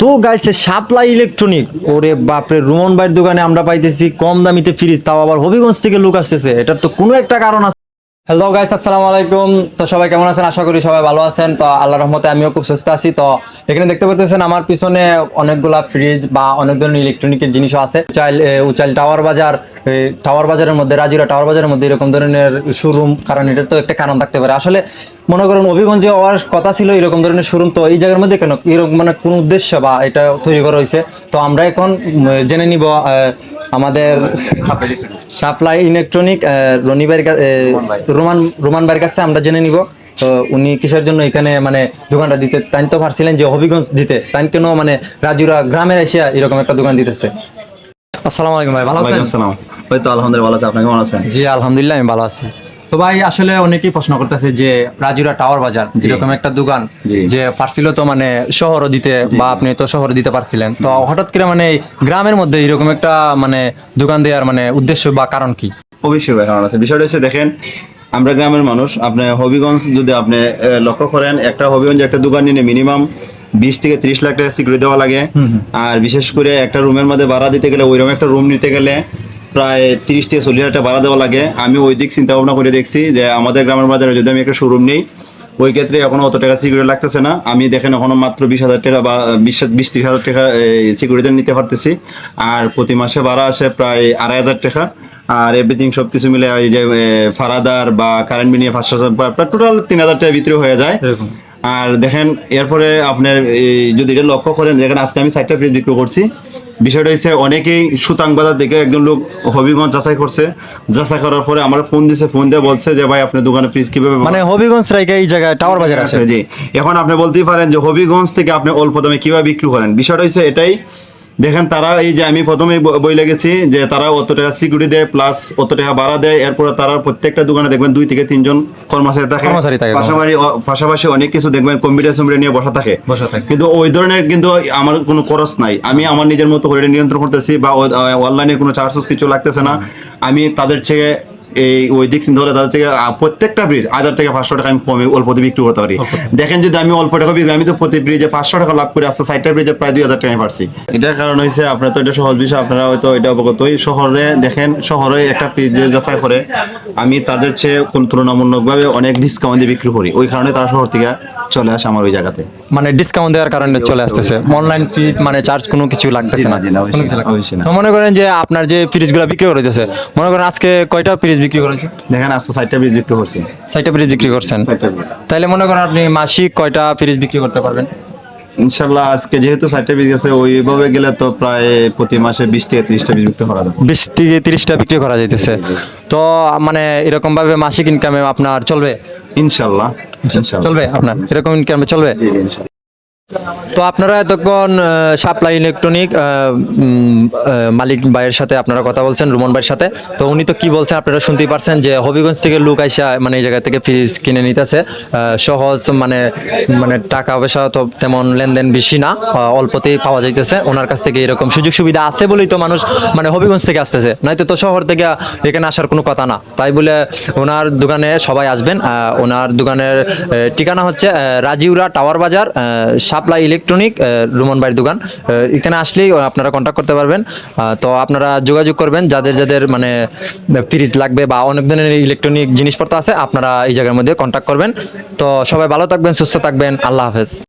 তো গাইছে supply electronic ওরে বাপরে, রুমন ভাইয়ের দোকানে আমরা পাইতেছি কম দামিতে ফ্রিজ তাও আবার হবিগঞ্জ থেকে লোক আসতেছে। এটার তো কোনো একটা কারণ আছে। হ্যালো গাইস আসসালামু আলাইকুম। তো সবাই কেমন আছেন? আশা করি সবাই ভালো আছেন। তো আল্লাহর রহমতে আমিও খুব সুস্থ আছি। তো এখানে দেখতে পাচ্ছেন আমার পিছনে অনেকগুলা ফ্রিজ বা অনেক ধরনের ইলেকট্রনিকের জিনিসও আছে। উচাইল উচাইল টাওয়ার বাজার টাওয়ার বাজারের মধ্যে, রাজিরা টাওয়ার বাজারের মধ্যে এরকম ধরনের শোরুম কারণ এটার তো একটা কারণ থাকতে পারে। আসলে মনে করেন, অভিগঞ্জে হওয়ার কথা ছিল এরকম ধরনের শোরুম তো এই জায়গার মধ্যে কেন? এরকম মানে কোন উদ্দেশ্য বা এটা তৈরি করা হয়েছে। তো আমরা এখন জেনে নিব আমাদের সাপ্লাই ইলেকট্রনিক রনিবার রোমান রোমান ভাইয়ের কাছে আমরা জেনে নিব। তো উনি কিসের জন্য এখানে মানে দোকানটা দিতে তাই তো পারছিলেন যে হবিগঞ্জ দিতে তাই কেন মানে রাজুরা গ্রামের এসে এরকম একটা দোকান দিতেছে? আসসালামু আলাইকুম ভাই ভালো আছেন? ওয়ালাইকুম আসসালাম। ওই তো আলহামদুলিল্লাহ ভালো আছে। আপনি কেমন আছেন? জি আলহামদুলিল্লাহ আমি ভালো আছি। তো ভাই আসলে অনেকেই প্রশ্ন করতেছে যে রাজুরা টাওয়ার বাজার এরকম একটা দোকান যে পারছিল তো মানে শহরও দিতে বা আপনি তো শহরে দিতে পারছিলেন। তো হঠাৎ করে মানে গ্রামের মধ্যে এরকম একটা মানে দোকান দেওয়ার মানে উদ্দেশ্য বা কারণ কি? অবশ্যই ভাই কারণ আছে। বিষয়টা হচ্ছে দেখেন আমরা গ্রামের মানুষ আপনি হবিগঞ্জ যদি আপনি লক্ষ্য করেন একটা হবিগঞ্জ একটা দোকান নিয়ে মিনিমাম বিশ থেকে ত্রিশ লাখ টাকা সিকিউরিটি দেওয়া লাগে। আর বিশেষ করে একটা রুমের মধ্যে ভাড়া দিতে গেলে ওইরকম একটা রুম নিতে গেলে প্রায় তিরিশ থেকে চল্লিশ হাজার টাকা ভাড়া দেওয়া লাগে। আমি ওই দিক চিন্তা ভাবনা করে দেখছি যে আমাদের গ্রামের বাজারে যদি আমি একটা শোরুম নেই, ওই ক্ষেত্রে এখনও অত টাকা সিকিউরিটি লাগতেছে না। আমি দেখেন এখনও মাত্র বিশ হাজার টাকা বা বিশ বিশ ত্রিশ হাজার টাকা সিকিউরিটি নিতে পারতেছি। আর প্রতি মাসে ভাড়া আসে প্রায় আড়াই হাজার টাকা। আর এভরিথিং সবকিছু মিলে ওই যে ফারাদার বা কারেন্ট বিল নিয়ে পাঁচশো টোটাল তিন হাজার টাকার ভিতরে হয়ে যায়। এরকম। আর দেখেন এরপরে আপনার যদি এটা লক্ষ্য করেন দেখেন আজকে আমি সাইটটা ফ্রিজ বিক্রি করছি। বিষয়টা হচ্ছে অনেকেই সুতাং বাজার থেকে একজন লোক হবিগঞ্জ যাচাই করছে। যাচাই করার পরে আমার ফোন দিছে ফোন দিয়ে বলছে যে ভাই আপনার দোকানে ফ্রিজ কীভাবে মানে হবিগঞ্জ রাইকা এই জায়গায় টাওয়ার বাজার আছে। আছে জি। এখন আপনি বলতেই পারেন যে হবিগঞ্জ থেকে আপনি অল্প দামে কীভাবে বিক্রি করেন? বিষয়টা হচ্ছে এটাই দেখেন তারা এই যে আমি প্রথমে বই লেগেছি যে তারা অত টাকা সিকিউরিটি দেয় প্লাস অত টাকা ভাড়া দেয়। এরপরে তারা প্রত্যেকটা দোকানে দেখবেন দুই থেকে তিনজন কর্মচারী থাকে। পাশাপাশি পাশাপাশি অনেক কিছু দেখবেন কম্পিউটার সম্পিউটার নিয়ে বসা থাকে। কিন্তু ওই ধরনের কিন্তু আমার কোনো খরচ নাই। আমি আমার নিজের মতো করে নিয়ন্ত্রণ করতেছি বা অনলাইনে কোনো চার্জেস কিছু লাগতেছে না। আমি তাদের থেকে এই ওই দিক করে তাদের থেকে প্রত্যেকটা ব্রিজ হাজার থেকে পাঁচশো টাকা আমি কমে অল্প দিয়ে বিক্রি করতে পারি। দেখেন যদি আমি অল্প টাকা বিক্রি আমি তো প্রতি ব্রিজে পাঁচশো টাকা লাভ করে আসতে সাইডটা ব্রিজে প্রায় দুই হাজার টাকা পারছি। এটার কারণ হয়েছে আপনার তো এটা সহজ বিষয় আপনারা হয়তো এটা অবগতই শহরে দেখেন শহরে একটা ব্রিজ যাচাই করে আমি তাদের চেয়ে কোন তুলনামূলকভাবে অনেক ডিসকাউন্ট দিয়ে বিক্রি করি। ওই কারণে তারা শহর থেকে চলে আসে আমার ওই জায়গাতে। মানে ডিসকাউন্ট দেওয়ার কারণে চলে আসতেছে। অনলাইন ফি মানে চার্জ কোনো কিছু লাগতেছে না। তো মনে করেন যে আপনার যে ফ্রিজগুলো বিক্রি করেছে মনে করেন আজকে কয়টা ফ্রিজ বিক্রি করেছে? দেখেন আজকে ব্রিজ বিক্রি করছি। সাইটটা বিক্রি করছেন? তাইলে মনে করেন আপনি মাসিক কয়টা ফ্রিজ বিক্রি করতে পারবেন? ইনশাল্লাহ আজকে যেহেতু সাইডটা বীজ গেছে ওইভাবে গেলে তো প্রায় প্রতি মাসে বিশ থেকে ত্রিশটা বীজ বিক্রি করা যাবে। বিশ থেকে তিরিশটা বিক্রি করা যাইতেছে। তো মানে এরকম ভাবে মাসিক ইনকামে আপনার চলবে? ইনশাল্লাহ ইনশাল্লাহ। চলবে আপনার? এরকম ইনকামে চলবে। তো আপনারা এতক্ষণ সাপ্লাই ইলেকট্রনিক মালিক ভাইয়ের সাথে আপনারা কথা বলছেন, রুমন ভাইয়ের সাথে। তো উনি তো কি বলছেন আপনারা শুনতেই পারছেন যে হবিগঞ্জ থেকে লোক আইসা মানে এই জায়গা থেকে ফ্রিজ কিনে নিতেছে। সহজ মানে মানে টাকা পয়সা তো তেমন লেনদেন বেশি না অল্পতেই পাওয়া যাইতেছে। ওনার কাছ থেকে এরকম সুযোগ সুবিধা আছে বলেই তো মানুষ মানে হবিগঞ্জ থেকে আসতেছে। নয়তো তো শহর থেকে এখানে আসার কোনো কথা না। তাই বলে ওনার দোকানে সবাই আসবেন। ওনার দোকানের ঠিকানা হচ্ছে রাজিউরা টাওয়ার বাজার আহ, সাপ্লাই ইলেকট্রনিক রুমন বাড়ির দোকান। এখানে আসলেই আপনারা কন্ট্যাক্ট করতে পারবেন। তো আপনারা যোগাযোগ করবেন। যাদের যাদের মানে ফ্রিজ লাগবে বা অনেক ধরনের ইলেকট্রনিক জিনিসপত্র আছে আপনারা এই জায়গার মধ্যে কন্ট্যাক্ট করবেন। তো সবাই ভালো থাকবেন সুস্থ থাকবেন। আল্লাহ হাফেজ।